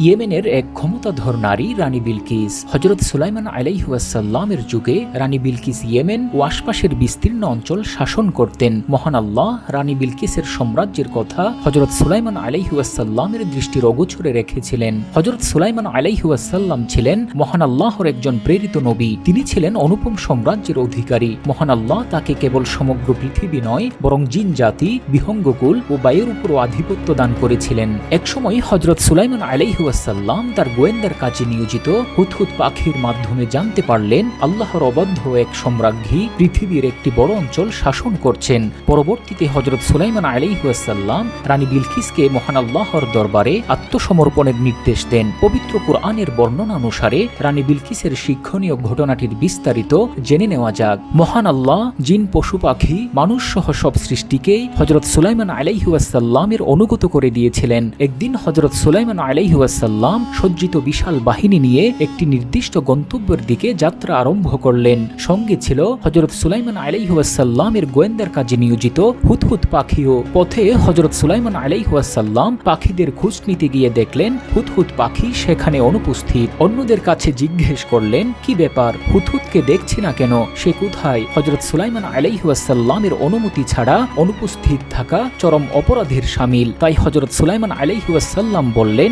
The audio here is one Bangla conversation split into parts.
ইয়েমেনের এক ক্ষমতাধর নারী, রানী বিলকিস। হজরত সুলাইমান আলাইহুয়াসাল্লামের যুগে রানী বিলকিস ইয়েমেন ও আশপাশের বিস্তীর্ণ অঞ্চল শাসন করতেন। মহান আল্লাহ রানী বিলকিসের সাম্রাজ্যের কথা হজরত সুলাইমান আলাইহুয়াসাল্লামের দৃষ্টির অগোচরে রেখেছিলেন। হজরত সুলাইমান আলাইহুয়াসাল্লাম ছিলেন মহান আল্লাহর একজন প্রেরিত নবী। তিনি ছিলেন অনুপম সাম্রাজ্যের অধিকারী। মহান আল্লাহ তাকে কেবল সমগ্র পৃথিবী নয়, বরং জিন জাতি, বিহঙ্গকুল ও বায়ুর উপরও আধিপত্য দান করেছিলেন। একসময় হজরত সুলাইমান আলাইহুয়াসাল্লাম তার গোয়েন্দার কাজে নিয়োজিত। হুতহুত পাখির মাধ্যমে জানতে পারলেন আল্লাহর অবাধ্য এক সম্রাজ্ঞী পৃথিবীর একটি বড় অঞ্চল শাসন করছেন। পরবর্তীতে হজরত সুলাইমান আলাইহুয়াসাল্লাম রানী বিলকিসকে মহান আল্লাহর দরবারে আত্মসমর্পণের নির্দেশ দেন। পবিত্র কোরআনের বর্ণনা অনুসারে রানী বিলকিসের শিক্ষণীয় ঘটনাটির বিস্তারিত জেনে নেওয়া যাক। মহান আল্লাহ জিন, পশু, পাখি, মানুষ সহ সব সৃষ্টিকেই হজরত সুলাইমান আলাইহুয়াসাল্লামের অনুগত করে দিয়েছিলেন। একদিন হজরত সুলাইমান আলাইহুয়াসাল্লাম সজ্জিত বিশাল বাহিনী নিয়ে একটি নির্দিষ্ট গন্তব্যের দিকে যাত্রা আরম্ভ করলেন। সঙ্গে ছিল হজরত সুলাইমান আলাইহুয়াসাল্লামের গোয়েন্দার কাজে নিয়োজিত হুতহুত পাখিও। পথে হজরত সুলাইমান আলাইহুয়াসাল্লাম পাখিদের খোঁজ নিতে গিয়ে দেখলেন, হুতহুত পাখি সেখানে অনুপস্থিত। অন্যদের কাছে জিজ্ঞেস করলেন, কি ব্যাপার? হুতহুতকে দেখছি না কেন? সে কোথায়? হজরত সুলাইমান আলাইহুয়াসাল্লামের অনুমতি ছাড়া অনুপস্থিত থাকা চরম অপরাধের সামিল। তাই হজরত সুলাইমান আলাইহুয়াসাল্লাম বললেন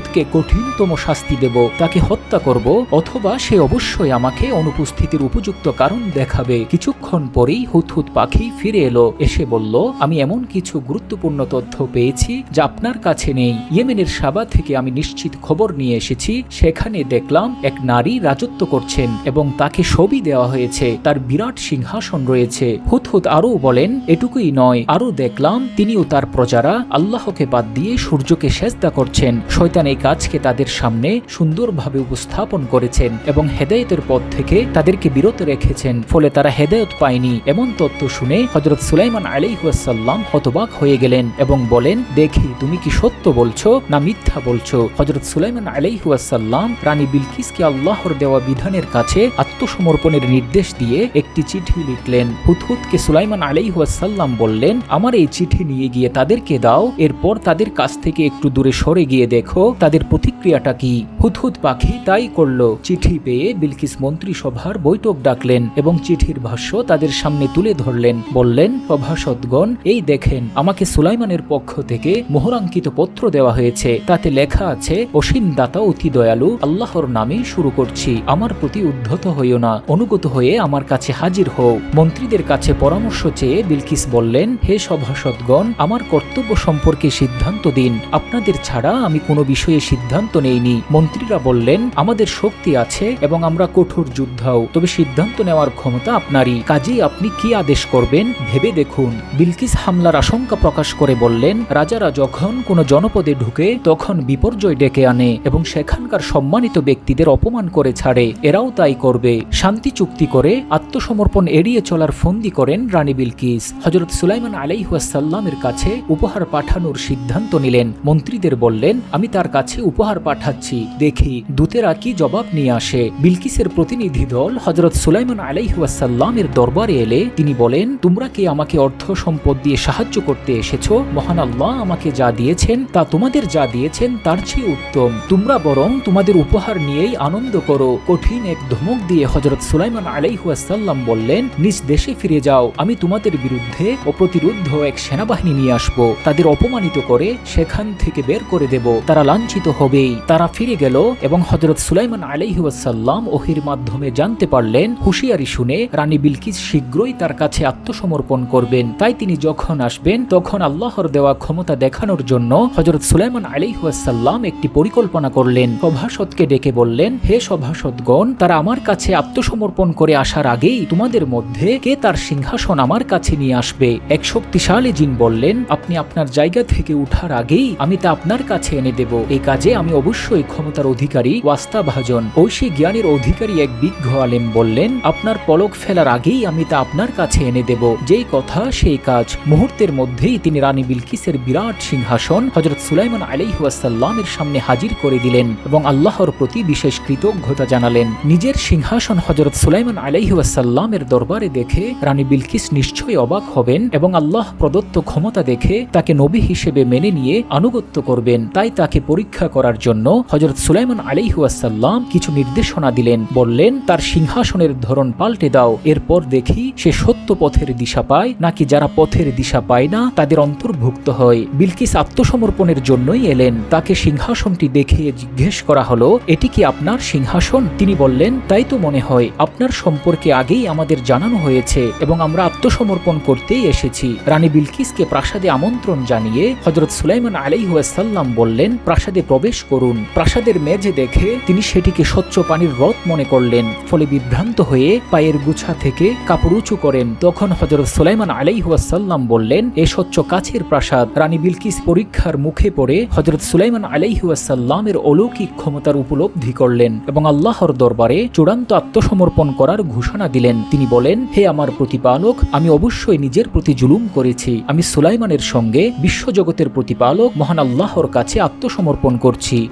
হুতহুতকে কঠিনতম শাস্তি দেব, তাকে হত্যা করব, অথবা সে অবশ্যই আমাকে অনুপস্থিতির উপযুক্ত কারণ দেখাবে। কিছুক্ষণ পরেই হুতহুত পাখি ফিরে এলো, এসে বলল, আমি এমন কিছু গুরুত্বপূর্ণ তথ্য পেয়েছি যা আপনার কাছে নেই। ইয়েমেনের সাবা থেকে আমি নিশ্চিত খবর নিয়ে এসেছি, সেখানে দেখলাম এক নারী রাজত্ব করছেন এবং তাকে সবই দেওয়া হয়েছে। তার বিরাট সিংহাসন রয়েছে। হুতহুত আরও বলেন, এটুকুই নয়, আরও দেখলাম, তিনিও তার প্রজারা আল্লাহকে বাদ দিয়ে সূর্যকে সেজদা করছেন। শয়তান এই কাজকে তাদের সামনে সুন্দরভাবে উপস্থাপন করেছেন এবং হেদায়েতের পথ থেকে তাদেরকে বিরত রেখেছেন। ফলে তারা হেদায়ত পায়নি। এমন তথ্য শুনে হজরত সুলাইমান আলাইহাসাল্লাম হতবাক হয়ে গেলেন এবং বলেন, দেখি, তুমি কি সত্য বলছো না মিথ্যা বলছো? হজরত সুলাইমান আলাইহাসাল্লাম রানী বিলকিসকে আল্লাহর দেওয়া বিধানের কাছে আত্মসমর্পণের নির্দেশ দিয়ে একটি চিঠি লিখলেন। হুতহুতকে সুলাইমান আলাইহাসাল্লাম বললেন, আমার এই চিঠি নিয়ে গিয়ে তাদেরকে দাও, এরপর তাদের কাছ থেকে একটু দূরে সরে গিয়ে দেখো তাদের প্রতিক্রিয়াটা কি? হুতহুত পাখি তাই করল। চিঠি পেয়ে বিলকিস মন্ত্রিসভার বৈঠক ডাকলেন এবং চিঠির ভাষ্য তাদের সামনে তুলে ধরলেন। বললেন সভাসদগণ এই দেখেন, আমাকে সুলাইমানের পক্ষ থেকে মোহরাঙ্কিত পত্র দেওয়া হয়েছে। তাতে লেখা আছে অসীম দাতা অতি দয়ালু, আল্লাহর নামে শুরু করছি। আমার প্রতি উদ্ধত হইও না। অনুগত হয়ে আমার কাছে হাজির হও। মন্ত্রীদের কাছে পরামর্শ চেয়ে বিলকিস বললেন, হে সভাসদগণ আমার কর্তব্য সম্পর্কে সিদ্ধান্ত দিন। আপনাদের ছাড়া আমি কোনো বিষয়ে সিদ্ধান্ত নেইনি। মন্ত্রীরা বললেন, আমাদের শক্তি আছে এবং আমরা কঠোর যুদ্ধাও। তবে সিদ্ধান্ত নেওয়ার ক্ষমতা আপনারই। কাজেই আপনি কি আদেশ করবেন ভেবে দেখুন। বিলকিস হামলার আশঙ্কা প্রকাশ করে বললেন, রাজারা যখন কোনো জনপদে ঢুকে, তখন বিপর্যয় ডেকে আনে এবং সেখানকার সম্মানিত ব্যক্তিদের অপমান করে ছাড়ে। এরাও তাই করবে। শান্তি চুক্তি করে আত্মসমর্পণ এড়িয়ে চলার ফন্দি করেন রানী বিলকিস। হজরত সুলাইমান আলাইহাসাল্লামের কাছে উপহার পাঠানোর সিদ্ধান্ত নিলেন। মন্ত্রীদের বললেন, আমি তার কাছে উপহার পাঠাচ্ছি। দেখি দূতেরা কি জবাব নিয়ে আসে। বিলকিসের প্রতিনিধি দল হজরত সুলাইমান আলাইহাসাল্লামের দরবারে এলে তিনি বলেন, তোমরা কি আমাকে অর্থ সম্পদ দিয়ে সাহায্য করতে এসেছ? মহান আল্লাহ আমাকে যা দিয়েছেন, তা তোমাদের যা দিয়েছেন, তার চেয়ে উত্তম। তোমরা বরং তোমাদের উপহার নিয়েই আনন্দ করো। কঠিন এক ধমক দিয়ে হজরত সুলাইমান আলাইহাসাল্লাম বললেন, নিজ দেশে ফিরে যাও। আমি তোমাদের বিরুদ্ধে অপ্রতিরুদ্ধ এক সেনাবাহিনী নিয়ে আসব। তাদের অপমানিত করে সেখান থেকে বের করে দেব। তারা লাঞ্ছিত হবেই। তারা ফিরে গেল এবং হজরত সুলাইমান আলাইহাসাল্লাম ওহির মাধ্যমে জানতে পারলেন, হুঁশিয়ারি শুনে রানী বিলকিস শীঘ্রই তার কাছে আত্মসমর্পণ করবেন। তাই তিনি যখন আসবেন, তখন আল্লাহর দেওয়া ক্ষমতা দেখানোর জন্য হজরত সুলাইমান আলাইহাসাল্লাম একটি পরিকল্পনা করলেন। সভাসদকে ডেকে বললেন, হে সভাসদগণ, তারা আমার কাছে আত্মসমর্পণ করে আসার আগেই তোমাদের মধ্যে কে তার সিংহাসন আমার কাছে নিয়ে আসবে? এক শক্তিশালী জিন বললেন, আপনি আপনার জায়গা থেকে উঠার আগেই আমি তা আপনার কাছে এনে দেব। এই কাজে আমি অবশ্যই ক্ষমতার অধিকারী, ওয়াস্তাভাজন। ঐশী জ্ঞানের অধিকারী এক বিজ্ঞ আলেম বললেন, আপনার পলক ফেলার আগেই আমি তা আপনার কাছে এনে দেব। যেই কথা, সেই কাজ। মুহূর্তের মধ্যেই তিনি রানী বিলকিসের বিরাট সিংহাসন হজরত সুলাইমান আলাইহাসাল্লামের সামনে হাজির করে দিলেন এবং আল্লাহর প্রতি বিশেষ কৃতজ্ঞতা জানালেন। নিজের সিংহাসন হজরত সুলাইমান আলাইহাসাল্লামের দরবারে দেখে রানী বিলকিস নিশ্চয়ই অবাক হবেন এবং আল্লাহ প্রদত্ত ক্ষমতা দেখে তাকে নবী হিসেবে মেনে নিয়ে আনুগত্য করবেন। তাই তাকে পরীক্ষা পরীক্ষা করার জন্য হজরত সুলাইমান আলাইহুয়াসাল্লাম কিছু নির্দেশনা দিলেন। বললেন, তার সিংহাসনের ধরন পাল্টে দাও। এরপর দেখি সে সত্য পথের দিশা পায়, নাকি যারা পথের দিশা পায় না, তাদের অন্তর্ভুক্ত হয়। বিলকিস আত্মসমর্পণের জন্যই এলেন। তাকে সিংহাসনটি দেখিয়ে জিজ্ঞেস করা হলো, এটি কি আপনার সিংহাসন? তিনি বললেন, তাই তো মনে হয়, আপনার সম্পর্কে আগেই আমাদের জানানো হয়েছে এবং আমরা আত্মসমর্পণ করতেই এসেছি। রানী বিলকিসকে প্রাসাদে আমন্ত্রণ জানিয়ে হজরত সুলাইমান আলাইহাসাল্লাম বললেন, প্রাসাদে প্রবেশ করুন। প্রাসাদের মেঝে দেখে তিনি সেটিকে স্বচ্ছ পানির রথ মনে করলেন। ফলে বিভ্রান্ত হয়ে পায়ের গুছা থেকে কাপড় উঁচু করেন। তখন হজরত সুলাইমান আলাইহাসাল্লাম বললেন, এ স্বচ্ছ কাছের প্রাসাদ। রানী বিলকিস পরীক্ষার মুখে পড়ে হজরত সুলাইমান আলাইহাসাল্লামের অলৌকিক ক্ষমতার উপলব্ধি করলেন এবং আল্লাহর দরবারে চূড়ান্ত আত্মসমর্পণ করার ঘোষণা দিলেন। তিনি বলেন, হে আমার প্রতিপালক, আমি অবশ্যই নিজের প্রতি জুলুম করেছি। আমি সুলাইমানের সঙ্গে বিশ্বজগতের প্রতিপালক, মহান আল্লাহর কাছে আত্মসমর্পণ করছি।